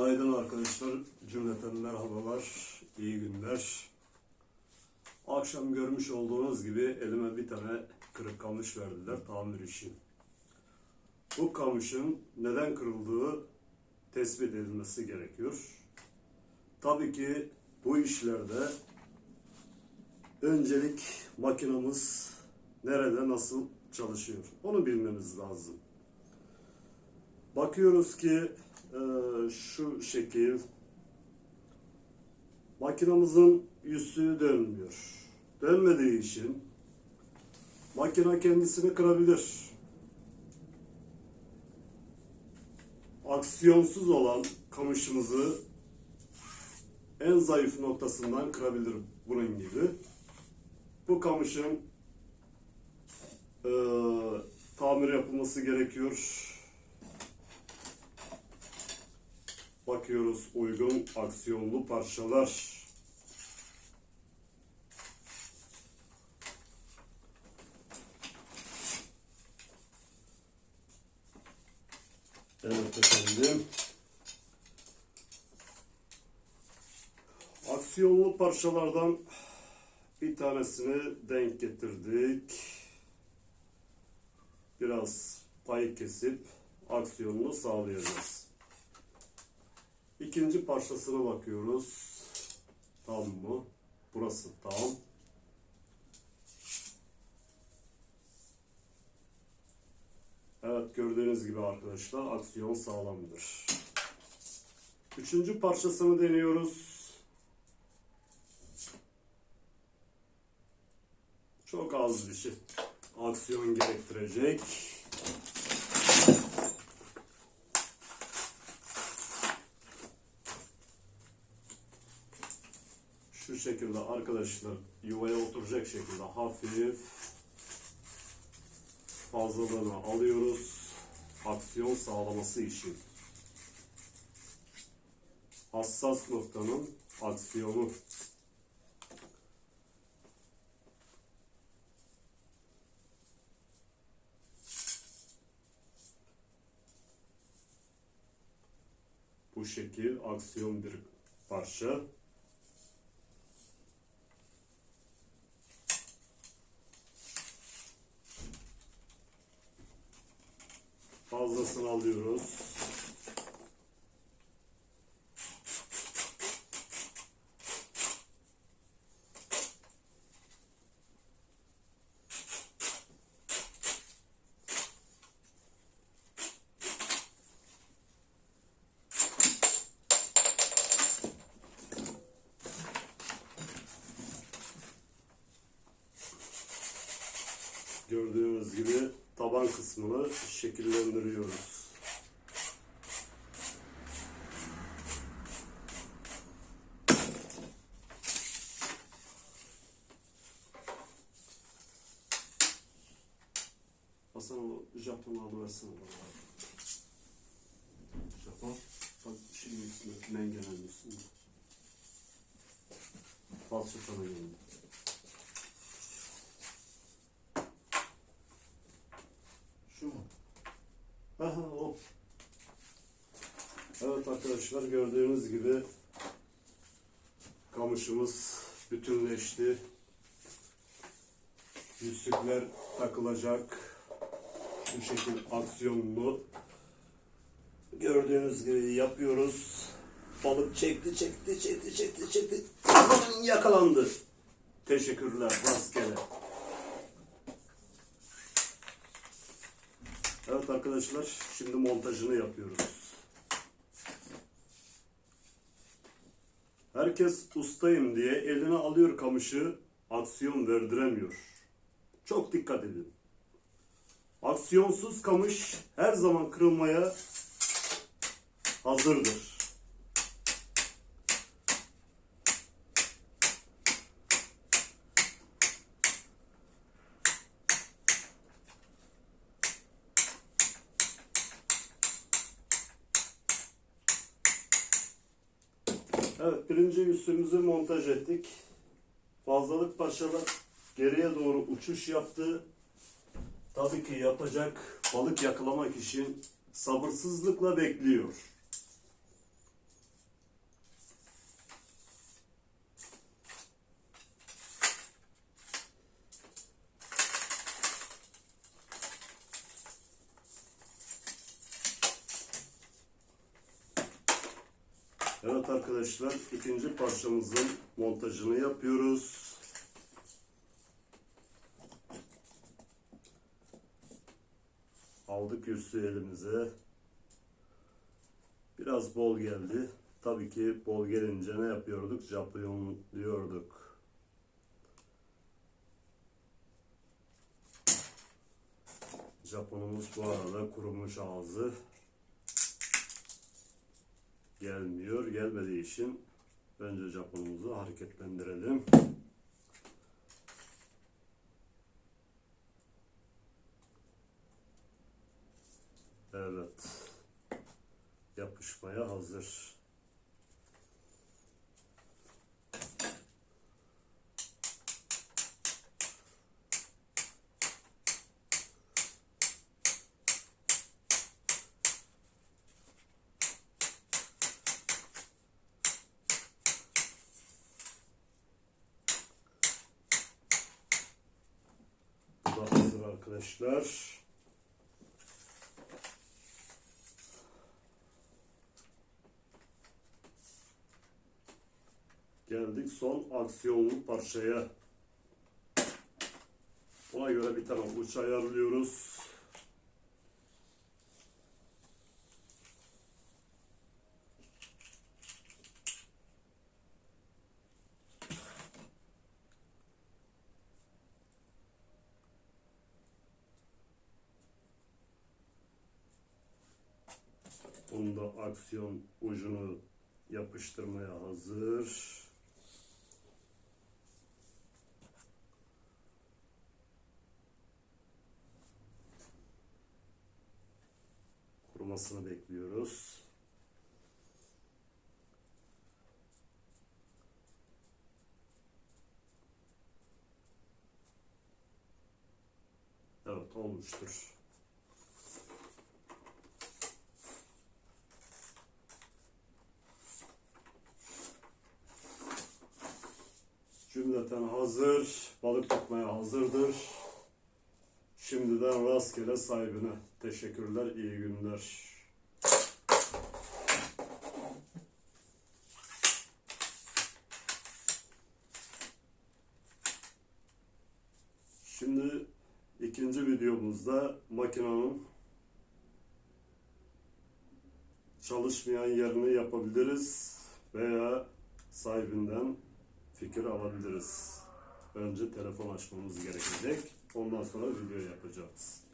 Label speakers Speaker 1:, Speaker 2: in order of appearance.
Speaker 1: Günaydın arkadaşlar, cümleten merhabalar, iyi günler. Akşam görmüş olduğunuz gibi elime bir tane kırık kamış verdiler tamir için. Bu kamışın neden kırıldığı tespit edilmesi gerekiyor. Tabii ki bu işlerde öncelik makinamız nerede nasıl çalışıyor onu bilmemiz lazım. Bakıyoruz ki e, şu şekil makinamızın yüzü dönmüyor. Dönmediği için makina kendisini kırabilir. Aksiyonsuz olan kamışımızı en zayıf noktasından kırabilir bunun gibi. Bu kamışın e, tamir yapılması gerekiyor. Bakıyoruz uygun aksiyonlu parçalar. Evet efendim. Aksiyonlu parçalardan bir tanesini denk getirdik. Biraz pay kesip aksiyonunu sağlayacağız. İkinci parçasına bakıyoruz. Tam mı? Burası tam. Evet gördüğünüz gibi arkadaşlar aksiyon sağlamdır. Üçüncü parçasını deniyoruz. Çok az bir şey. Aksiyon gerektirecek. şu şekilde arkadaşlar yuvaya oturacak şekilde hafif fazlalığını alıyoruz. Aksiyon sağlaması için. Hassas noktanın aksiyonu. Bu şekil aksiyon bir parça fazlasını alıyoruz. Gördüğünüz taban kısmını şekillendiriyoruz. Hasan o Japon alıversene bana. Japon. Bak şimdi üstünde mengenenin üstünde. Falçatana geldi. Şu mu? Aha o. Evet arkadaşlar gördüğünüz gibi kamışımız bütünleşti. Yüzükler takılacak. Bu şekil aksiyonlu. Gördüğünüz gibi yapıyoruz. Balık çekti, çekti, çekti, çekti, çekti. Yakalandı. Teşekkürler. Rastgele. Evet arkadaşlar şimdi montajını yapıyoruz. Herkes ustayım diye eline alıyor kamışı aksiyon verdiremiyor. Çok dikkat edin. Aksiyonsuz kamış her zaman kırılmaya hazırdır. Evet birinci üstümüzü montaj ettik. Fazlalık parçalar geriye doğru uçuş yaptı. Tabii ki yapacak balık yakalamak için sabırsızlıkla bekliyor. Evet arkadaşlar ikinci parçamızın montajını yapıyoruz. Aldık üstü elimize. Biraz bol geldi. Tabii ki bol gelince ne yapıyorduk? Japon diyorduk. Japonumuz bu arada kurumuş ağzı. Gelmiyor. Gelmediği için önce Japonumuzu hareketlendirelim. Evet. Yapışmaya hazır. Bu da hazır arkadaşlar. Geldik son aksiyonlu parçaya. Ona göre bir tane uç ayarlıyoruz. Bunda aksiyon ucunu yapıştırmaya hazır. Kurumasını bekliyoruz. Evet olmuştur. Cümleten hazır, balık tutmaya hazırdır. Şimdiden rastgele sahibine teşekkürler, iyi günler. Şimdi ikinci videomuzda makinenin çalışmayan yerini yapabiliriz veya sahibinden fikir alabiliriz. Önce telefon açmamız gerekecek. Ondan sonra video yapacağız.